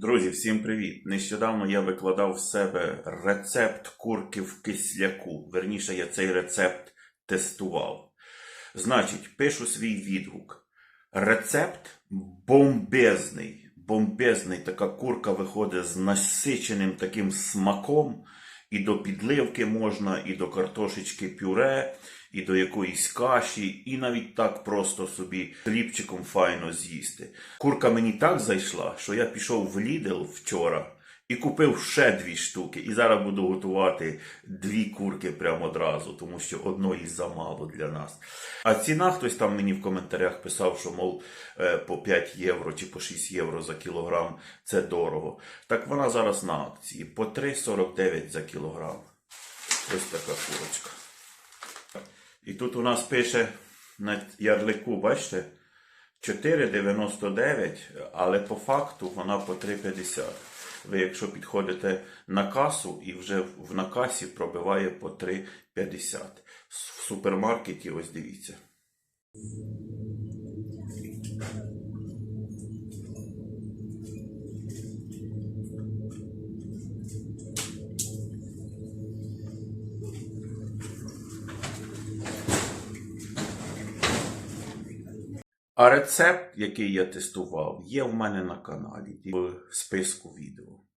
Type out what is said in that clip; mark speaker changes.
Speaker 1: Друзі, всім привіт! Нещодавно я викладав в себе рецепт курки в кисляку. Верніше, я цей рецепт тестував. Значить, пишу свій відгук. Рецепт бомбезний. Бомбезний. Така курка виходить з насиченим таким смаком. І до підливки можна, і до картошечки пюре, і до якоїсь каші, і навіть так просто собі хлібчиком файно з'їсти. Курка мені так зайшла, що я пішов в Лідл вчора і купив ще дві штуки. І зараз буду готувати дві курки прямо одразу, тому що одної замало для нас. А ціна хтось там мені в коментарях писав, що мов е, по 5 євро чи по 6 євро за кілограм це дорого. Так вона зараз на акції по 3,49 за кілограм. Ось така курочка. І тут у нас пише на ярлику, бачите, 4,99, але по факту вона по 3,50. Ви якщо підходите на касу і вже в накасі пробиває по 3,50. В супермаркеті, ось дивіться. А рецепт, який я тестував, є в мене на каналі в списку відео.